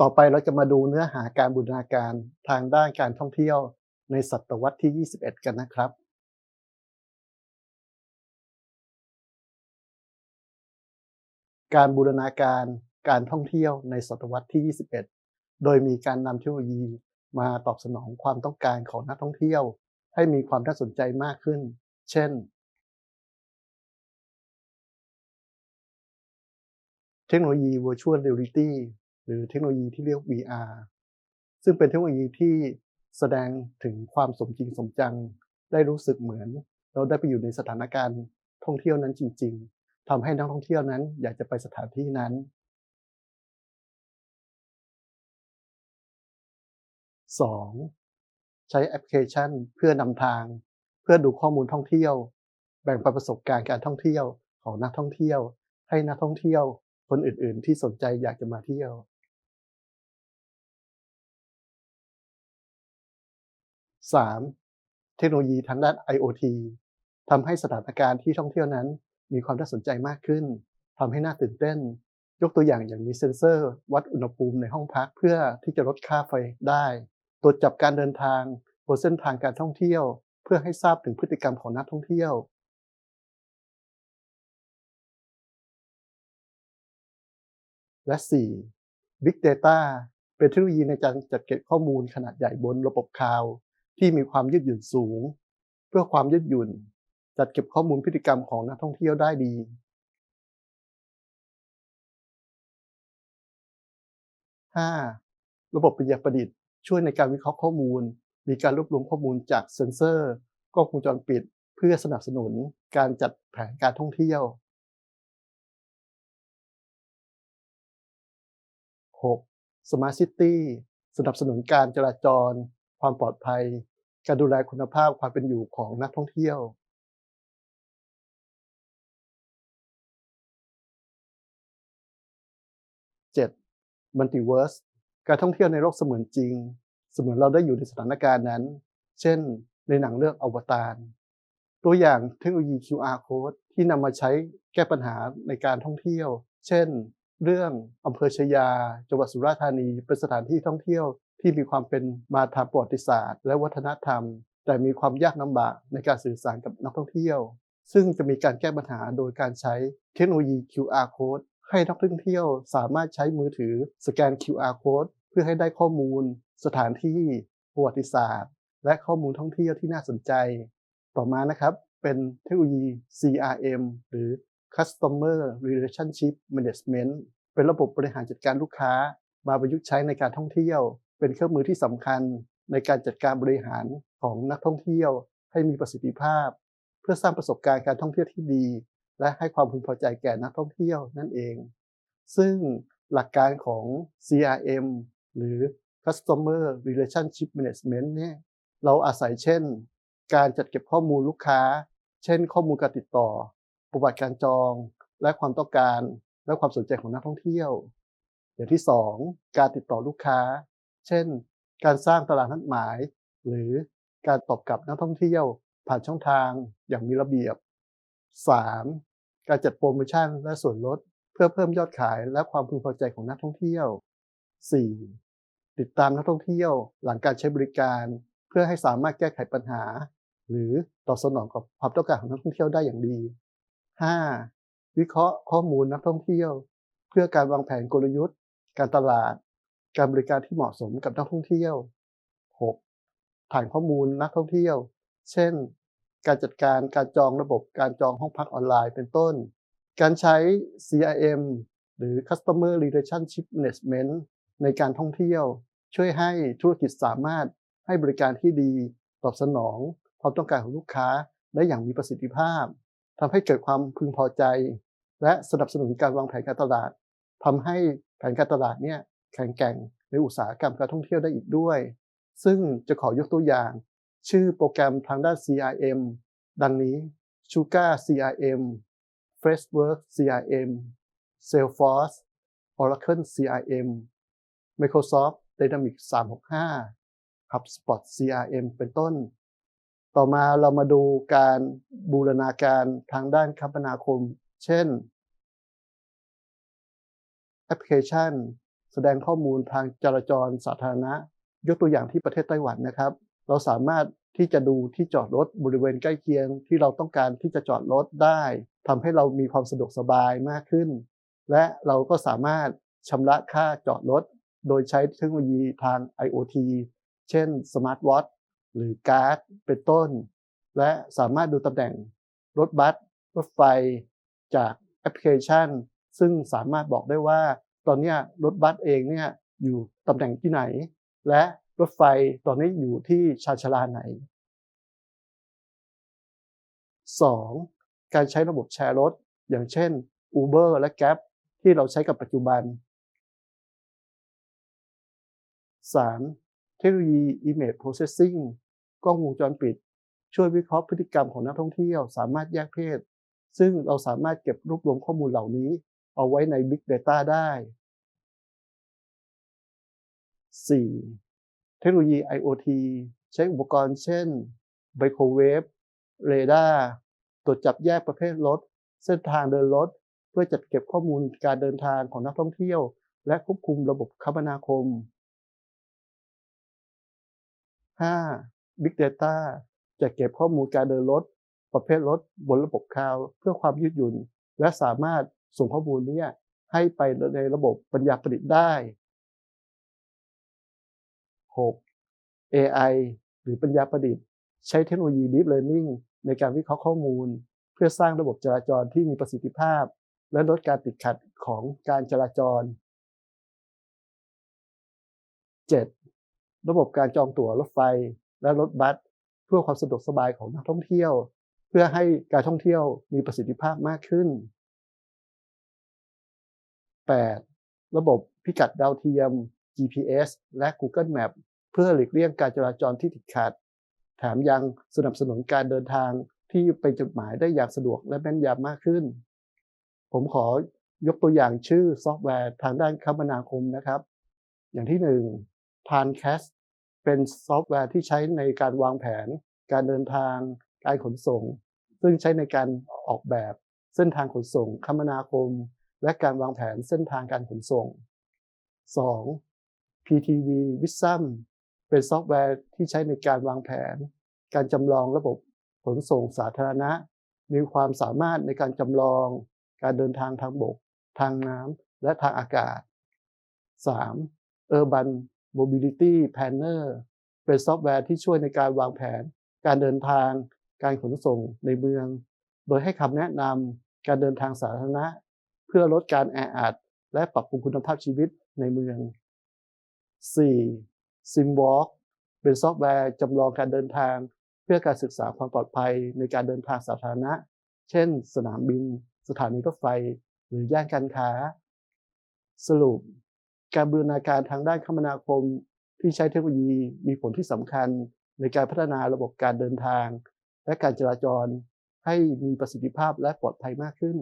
ต่อไปเราจะมาดูเนื้อหาการบูรณาการทางด้านการท่องเที่ยวในศตวรรษที่ 21 กันนะครับ การบูรณาการการท่องเที่ยวในศตวรรษที่ 21 โดยมีการนำเทคโนโลยีมาตอบสนองความต้องการของนักท่องเที่ยว ให้มีความน่าสนใจมากขึ้น เช่น เทคโนโลยี Virtual Reality หรือเทคโนโลยีที่เรียก VR ซึ่งเป็นเทคโนโลยีที่แสดงถึงความสมจริงสมจัง ได้รู้สึกเหมือน เราได้ไปอยู่ในสถานการณ์ท่องเที่ยวนั้นจริง ๆทำให้นักท่องเที่ยวนั้น อยากจะไปสถานที่นั้น 2. ใช้แอปพลิเคชันเพื่อนำทาง เพื่อดูข้อมูลท่องเที่ยว แบ่งปันประสบการณ์การท่องเที่ยวของนักท่องเที่ยว ให้นักท่องเที่ยวคนอื่นๆ ที่สนใจอยากจะมาเที่ยว 3. เทคโนโลยีทางด้าน IoT ทำให้สถานการณ์ที่ท่องเที่ยวนั้น มีความน่าสนใจมากขึ้นทำให้น่าตื่นเต้น ยกตัวอย่างอย่างมีเซ็นเซอร์ วัดอุณหภูมิในห้องพักเพื่อที่จะลดค่าไฟได้ตรวจจับการเดินทางบนเส้นทางการท่องเที่ยว เพื่อให้ทราบถึงพฤติกรรมของนักท่องเที่ยวและ 4. Big Data เป็นเทคโนโลยีในการจัดเก็บข้อมูลขนาดใหญ่บนระบบคลาวด์ ที่มีความยืดหยุ่นสูง เพื่อความยืดหยุ่น จัดเก็บข้อมูลพฤติกรรมของนักท่องเที่ยวได้ดี 5. ระบบปัญญาประดิษฐ์ช่วยในการวิเคราะห์ข้อมูล มีการรวบรวมข้อมูลจากเซ็นเซอร์ กล้องวงจรปิด เพื่อสนับสนุนการจัดแผนการท่องเที่ยว 6. Smart City สนับสนุนการจราจร ความปลอดภัย การดูแลคุณภาพความเป็นอยู่ของนักท่องเที่ยว 7. Multiverse การท่องเที่ยวในโลกเสมือนจริง เสมือนเราได้อยู่ในสถานการณ์นั้น เช่น ในหนังเรื่องอวตารตัวอย่างเทคโนโลยี QR Code ที่นำมาใช้แก้ปัญหาในการท่องเที่ยว เช่น เรื่องอำเภอชยา จังหวัดสุราษฎร์ธานี เป็นสถานที่ท่องเที่ยว ที่มีความเป็นมาทางประวัติศาสตร์ และวัฒนธรรม แต่มีความยากลำบากในการสื่อสารกับนักท่องเที่ยว ซึ่งจะมีการแก้ปัญหาโดยการใช้เทคโนโลยี QR Code ให้นักท่องเที่ยวสามารถใช้มือถือสแกน QR Code เพื่อให้ได้ข้อมูล สถานที่ประวัติศาสตร์ และข้อมูลท่องเที่ยวที่น่าสนใจ ต่อมานะครับเป็นเทคโนโลยี CRM หรือ Customer Relationship Management เป็นระบบบริหารจัดการลูกค้า มาประยุกต์ใช้ในการท่องเที่ยว เป็นเครื่องมือที่สำคัญในการจัดการบริหารของนักท่องเที่ยว ให้มีประสิทธิภาพ เพื่อสร้างประสบการณ์การท่องเที่ยวที่ดี และให้ความพึงพอใจแก่นักท่องเที่ยวนั่นเอง ซึ่งหลักการของ CRM หรือ Customer Relationship Management เนี่ยเราอาศัยเช่น การจัดเก็บข้อมูลลูกค้า เช่น ข้อมูลการติดต่อ ประวัติการจอง และความต้องการ และความสนใจของนักท่องเที่ยว อย่างที่ 2 การติดต่อลูกค้า เช่น การสร้างตลาดนัดหมาย หรือการตอบกลับนักท่องเที่ยวผ่านช่องทางอย่างมีระเบียบ 3. การจัดโปรโมชั่นและส่วนลด เพื่อเพิ่มยอดขายและความพึงพอใจของนักท่องเที่ยว 4. ติดตามนักท่องเที่ยวหลังการใช้บริการ เพื่อให้สามารถแก้ไขปัญหา หรือตอบสนองกับความต้องการของนักท่องเที่ยวได้อย่างดี 5. วิเคราะห์ข้อมูลนักท่องเที่ยว เพื่อการวางแผนกลยุทธ์ การตลาด การบริการที่เหมาะสมกับนักท่องเที่ยว 6. ฐานข้อมูลนักท่องเที่ยว เช่น การจัดการการจองระบบการจองห้องพักออนไลน์เป็นต้น การใช้ CRM หรือ Customer Relationship Management ในการท่องเที่ยว ช่วยให้ธุรกิจสามารถให้บริการที่ดีตอบสนองความต้องการของลูกค้าได้อย่างมีประสิทธิภาพทำให้เกิดความพึงพอใจ และสนับสนุนการวางแผนการตลาดทำให้แผนการตลาดเนี่ย แข็งแกร่งในอุตสาหกรรมการท่องเที่ยวได้อีกด้วย ซึ่งจะขอยกตัวอย่าง ชื่อโปรแกรมทางด้าน CRM ดังนี้ Sugar CRM Freshworks CRM Salesforce Oracle CRM Microsoft Dynamics 365 HubSpot CRM เป็นต้น ต่อมาเรามาดูการบูรณาการทางด้านคมนาคม เช่น แอปพลิเคชัน แสดงข้อมูลทางจราจรสาธารณะ ยกตัวอย่างที่ประเทศไต้หวันนะครับ เราสามารถที่จะดูที่จอดรถบริเวณใกล้เคียง ที่เราต้องการที่จะจอดรถได้ทำให้เรามีความสะดวกสบายมากขึ้น และเราก็สามารถชำระค่าจอดรถ โดยใช้เทคโนโลยีทาง IoT เช่น Smart Watch หรือการ์ดเป็นต้น และสามารถดูตำแหน่งรถบัสรถไฟจากแอปพลิเคชัน ซึ่งสามารถบอกได้ว่า ตอนนี้รถบัสเองเนี่ยอยู่ตำแหน่งที่ไหน และรถไฟตอนนี้อยู่ที่ชาชาลาไหน 2. การใช้ระบบแชร์รถ อย่างเช่น Uber และ Gap ที่เราใช้กับปัจจุบัน 3. เทคโนโลยี Image Processing กล้องวงจรปิด ช่วยวิเคราะห์พฤติกรรมของนักท่องเที่ยว สามารถแยกเพศ ซึ่งเราสามารถเก็บรวบรวมข้อมูลเหล่านี้ เอาไว้ใน Big Data ได้ 4. เทคโนโลยี IoT ใช้อุปกรณ์เช่นไมโครเวฟเรดาร์ตรวจจับแยกประเภทรถ เส้นทางเดินรถ เพื่อจัดเก็บข้อมูลการเดินทางของนักท่องเที่ยว และควบคุมระบบคมนาคม 5. Big Data จะเก็บข้อมูลการเดินรถ ประเภทรถบนระบบคลาวเพื่อความยืดหยุ่น และสามารถ ส่งข้อมูลนี้ให้ไปในระบบปัญญาประดิษฐ์ได้ 6. AI หรือปัญญาประดิษฐ์ ใช้เทคโนโลยี Deep Learning ในการวิเคราะห์ข้อมูล เพื่อสร้างระบบจราจรที่มีประสิทธิภาพ และลดการติดขัดของการจราจร 7. ระบบการจองตั๋วรถไฟและรถบัสเพื่อความสะดวกสบายของนักท่องเที่ยว เพื่อให้การท่องเที่ยวมีประสิทธิภาพมากขึ้น 8. ระบบพิกัดดาวเทียม GPS และ Google Map เพื่อหลีกเลี่ยงการจราจรที่ติดขัด แถมยังสนับสนุนการเดินทางที่ไปจุดหมายได้อย่างสะดวกและแม่นยำมากขึ้น ผมขอยกตัวอย่างชื่อซอฟต์แวร์ทางด้านคมนาคมนะครับ อย่างที่1 Tancast เป็นซอฟต์แวร์ที่ใช้ในการวางแผน การเดินทาง การขนส่ง ซึ่งใช้ในการออกแบบเส้นทางขนส่งคมนาคม และการวางแผนเส้นทางการขนส่ง 2. PTV Wisdom เป็นซอฟต์แวร์ที่ใช้ในการวางแผน การจำลองระบบขนส่งสาธารณะ มีความสามารถในการจำลอง การเดินทางทางบก ทางน้ำและทางอากาศ 3. Urban Mobility Planner เป็นซอฟต์แวร์ที่ช่วยในการวางแผน การเดินทาง การขนส่งในเมือง โดยให้คำแนะนำการเดินทางสาธารณะ พื่อลดการแออัดและปรับปรุงคุณภาพชีวิตในเมือง 4. SimWalk เป็นซอฟต์แวร์จำลองการเดินทาง เพื่อการศึกษาความปลอดภัยในการเดินทางสาธารณะ เช่น สนามบิน สถานีรถไฟ หรือย่านการค้า สรุป การบูรณาการทางด้านคมนาคมที่ใช้เทคโนโลยีมีผลที่สำคัญในการพัฒนาระบบการเดินทาง และการจราจรให้มีประสิทธิภาพและปลอดภัยมากขึ้น